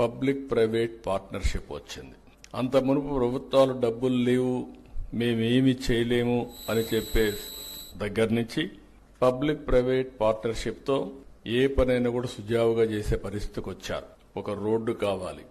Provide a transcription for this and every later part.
Public private partnership వచ్చింది. అంత మునుపు ప్రభుత్వాలు డబ్బులు లేవు మేమేమి చేయలేము అని చెప్పే దగ్గర నుంచి పబ్లిక్ ప్రైవేట్ పార్ట్నర్షిప్తో ఏ పనైనా కూడా సుజావుగా చేసే పరిస్థితికి వచ్చారు. ఒక రోడ్డు కావాలి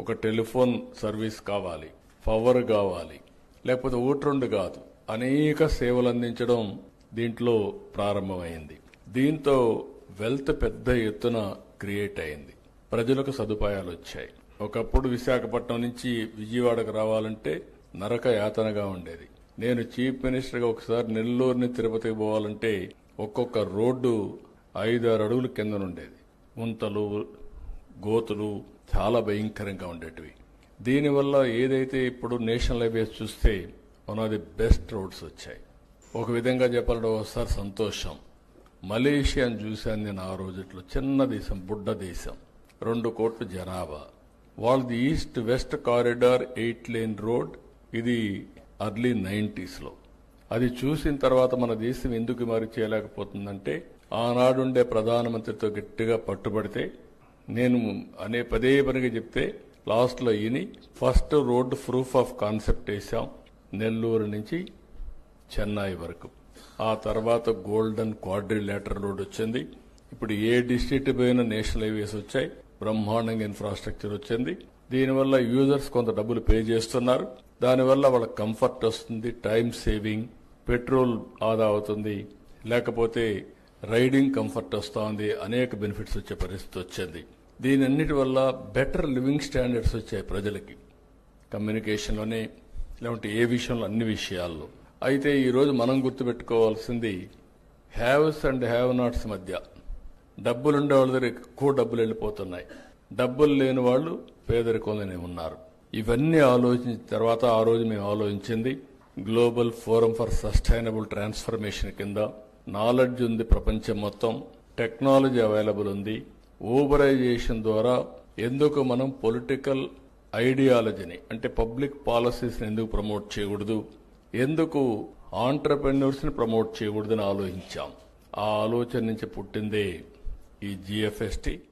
ఒక టెలిఫోన్ సర్వీస్ కావాలి పవర్ కావాలి లేకపోతే ఓటు రెండు కాదు. అనేక సేవలు అందించడం దీంట్లో ప్రారంభమైంది. దీంతో వెల్త్ పెద్ద ఎత్తున క్రియేట్ అయింది. ప్రజలకు సదుపాయాలు వచ్చాయి. ఒకప్పుడు విశాఖపట్నం నుంచి విజయవాడకు రావాలంటే నరక యాతనగా ఉండేది. నేను చీఫ్ మినిస్టర్గా ఒకసారి నెల్లూరుని తిరుపతికి పోవాలంటే ఒక్కొక్క రోడ్డు ఐదారు అడుగుల కిందనుండేది గుంతలు గోతులు చాలా భయంకరంగా ఉండేటివి. దీనివల్ల ఏదైతే ఇప్పుడు నేషనల్ హైవేస్ చూస్తే one of the best roads వచ్చాయి. ఒక విధంగా చెప్పాలంటే ఒకసారి సంతోషం. మలేషియాని చూశాను నేను ఆ రోజుట్లో. చిన్న దేశం బుడ్డ దేశం. రెండు కోట్ల జనాభా. వాళ్ళది east west corridor eight lane road ఇది అర్లీ నైంటీస్లో. అది చూసిన తర్వాత మన దేశం ఎందుకు మరి చేయలేకపోతుందంటే ఆనాడుండే ప్రధానమంత్రితో గట్టిగా పట్టుబడితే నేను అనే పదే పనిగా చెప్తే లాస్ట్లో ఈని first road proof of concept వేసాం నెల్లూరు నుంచి చెన్నై వరకు. ఆ తర్వాత గోల్డెన్ క్వాడ్రిలేటర్ రోడ్ వచ్చింది. ఇప్పుడు ఏ డిస్ట్రిక్ట్ పోయినా నేషనల్ హైవేస్ వచ్చాయి. బ్రహ్మాండంగా ఇన్ఫ్రాస్ట్రక్చర్ వచ్చింది. దీనివల్ల యూజర్స్ కొంత డబ్బులు పే చేస్తున్నారు. దానివల్ల వాళ్ళకి కంఫర్ట్ వస్తుంది టైం సేవింగ్ పెట్రోల్ ఆదా అవుతుంది. లేకపోతే రైడింగ్ కంఫర్ట్ వస్తుంది. అనేక బెనిఫిట్స్ వచ్చే పరిస్థితి వచ్చింది. దీని అన్నిటి వల్ల బెటర్ లివింగ్ స్టాండర్డ్స్ వచ్చాయి ప్రజలకి కమ్యూనికేషన్లోనే లేకుంటే ఏ విషయంలో అన్ని విషయాల్లో. అయితే ఈరోజు మనం గుర్తుపెట్టుకోవాల్సింది హ్యావ్స్ అండ్ హ్యావ్ నాట్స్ మధ్య. డబ్బులుండే వాళ్ళ దగ్గర ఎక్కువ డబ్బులు వెళ్ళిపోతున్నాయి. డబ్బులు లేని వాళ్ళు పేదరికంలోనే ఉన్నారు. ఇవన్నీ ఆలోచించిన తర్వాత ఆ రోజు మేము ఆలోచించింది global forum for sustainable transformation కింద నాలెడ్జ్ ఉంది ప్రపంచం మొత్తం టెక్నాలజీ అవైలబుల్ ఉంది. ఊబరైజేషన్ ద్వారా ఎందుకు మనం పొలిటికల్ ఐడియాలజీని అంటే పబ్లిక్ పాలసీస్ని ఎందుకు ప్రమోట్ చేయకూడదు ఎందుకు ఆంటర్ప్రెన్యూర్స్ని ప్రమోట్ చేయకూడదని ఆలోచించాం. ఆ ఆలోచన నుంచి పుట్టిందే y GFST